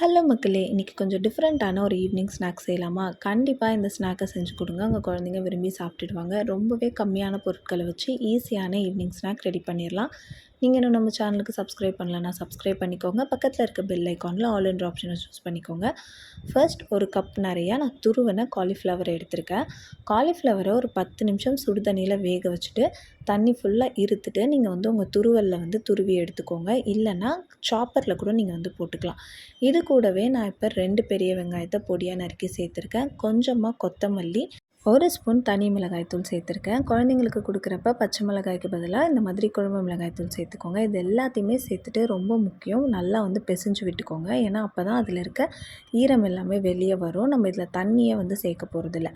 Hello மக்களே இன்றைக்கி கொஞ்சம் டிஃப்ரெண்ட்டான ஒரு ஈவினிங் ஸ்நாக்ஸ் செய்யலாமா? கண்டிப்பாக இந்த ஸ்நாக்கை செஞ்சு கொடுங்க. உங்கள் குழந்தைங்க விரும்பி சாப்பிட்டுடுவாங்க. ரொம்பவே கம்மியான பொருட்களை வச்சு ஈஸியான ஈவினிங் ஸ்நாக் ரெடி பண்ணிடலாம். நீங்கள் இன்னும் நம்ம சேனலுக்கு சப்ஸ்கிரைப் பண்ணலன்னா சப்ஸ்கிரைப் பண்ணிக்கோங்க. பக்கத்தில் இருக்க பெல் ஐக்கானில் ஆல் என்ற ஆப்ஷனை சூஸ் பண்ணிக்கோங்க. ஃபர்ஸ்ட் ஒரு கப் நிறையா நான் துருவனை காலிஃப்ளவர் எடுத்திருக்கேன். காலிஃப்ளவரை ஒரு பத்து நிமிஷம் சுடு தண்ணியில் வேக வச்சுட்டு தண்ணி ஃபுல்லாக இருத்துட்டு நீங்கள் வந்து உங்கள் துருவலில் வந்து துருவி எடுத்துக்கோங்க. இல்லைன்னா சாப்பரில் கூட நீங்கள் வந்து போட்டுக்கலாம். இது கூடவே நான் இப்போ ரெண்டு பெரிய வெங்காயத்தை பொடியாக நறுக்கி சேர்த்துருக்கேன். கொஞ்சமாக கொத்தமல்லி ஒரு ஸ்பூன் தனி மிளகாய்த்தூள் சேர்த்துருக்கேன். குழந்தைங்களுக்கு கொடுக்குறப்ப பச்சை மிளகாய்க்கு பதிலாக இந்த மாதிரி குழம்பு மிளகாய்த்தூள் சேர்த்துக்கோங்க. இது எல்லாத்தையுமே சேர்த்துட்டு ரொம்ப முக்கியம். நல்லா வந்து பிசைஞ்சு விட்டுக்கோங்க. ஏன்னா அப்போ தான் அதில் இருக்க ஈரம் எல்லாமே வெளியே வரும். நம்ம இதில் தண்ணியை வந்து சேர்க்க போகிறதில்ல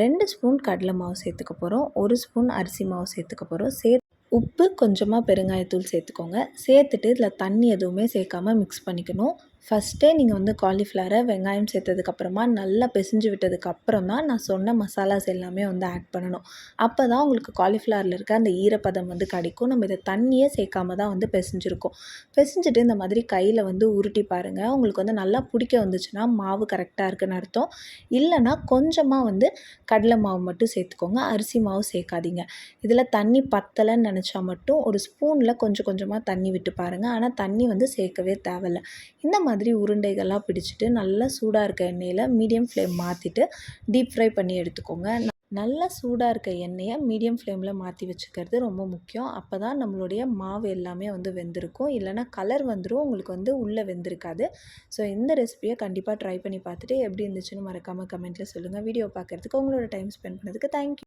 ரெண்டு ஸ்பூன் கடலை மாவு சேர்த்துக்க போகிறோம் ஒரு ஸ்பூன் அரிசி மாவு சேர்த்துக்க போகிறோம் சே உப்பு கொஞ்சமாக பெருங்காயத்தூள் சேர்த்துக்கோங்க. சேர்த்துட்டு இதில் தண்ணி எதுவுமே சேர்க்காமல் மிக்ஸ் பண்ணிக்கணும். ஃபஸ்ட்டே நீங்கள் வந்து காலிஃப்ளவரை வெங்காயம் சேர்த்ததுக்கப்புறமா நல்லா பிசைஞ்சு விட்டதுக்கப்புறம் தான் நான் சொன்ன மசாலாஸ் எல்லாமே வந்து ஆட் பண்ணணும். அப்போ தான் உங்களுக்கு காலிஃப்ளவரில் இருக்க அந்த ஈரப்பதம் வந்து கிடைக்கும். நம்ம இதை தண்ணியே சேர்க்காம தான் வந்து பிசைஞ்சிருக்கோம். பிசைஞ்சிட்டு இந்த மாதிரி கையில் வந்து உருட்டி பாருங்கள் உங்களுக்கு வந்து நல்லா பிடிக்க வந்துச்சுன்னா மாவு கரெக்டாக இருக்குன்னு அர்த்தம். இல்லைனா கொஞ்சமாக வந்து கடலை மாவு மட்டும் சேர்த்துக்கோங்க. அரிசி மாவு சேர்க்காதீங்க. இதில் தண்ணி பத்தலைன்னு நினச்சா மட்டும் ஒரு ஸ்பூனில் கொஞ்சம் கொஞ்சமாக தண்ணி விட்டு பாருங்கள் ஆனால் தண்ணி வந்து சேர்க்கவே தேவையில்லை. இந்த மாதிரி மாதிரி உருண்டைகள்லாம் பிடிச்சிட்டு நல்லா சூடாக இருக்க எண்ணெயில் மீடியம் ஃப்ளேம் மாற்றிட்டு டீப் ஃப்ரை பண்ணி எடுத்துக்கோங்க. நல்லா சூடாக இருக்க எண்ணெயை மீடியம் ஃப்ளேமில் மாற்றி வச்சுக்கிறது ரொம்ப முக்கியம். அப்போ தான் நம்மளுடைய மாவு எல்லாமே வந்து வெந்திருக்கும். இல்லைனா கலர் வந்துடும் உங்களுக்கு வந்து உள்ளே வெந்திருக்காது. ஸோ இந்த ரெசிபியை கண்டிப்பாக ட்ரை பண்ணி பார்த்துட்டு எப்படி இருந்துச்சுன்னு மறக்காமல் கமெண்ட்டில் சொல்லுங்கள் வீடியோ பார்க்குறதுக்கு உங்களோட டைம் ஸ்பெண்ட் பண்ணதுக்கு தேங்க்யூ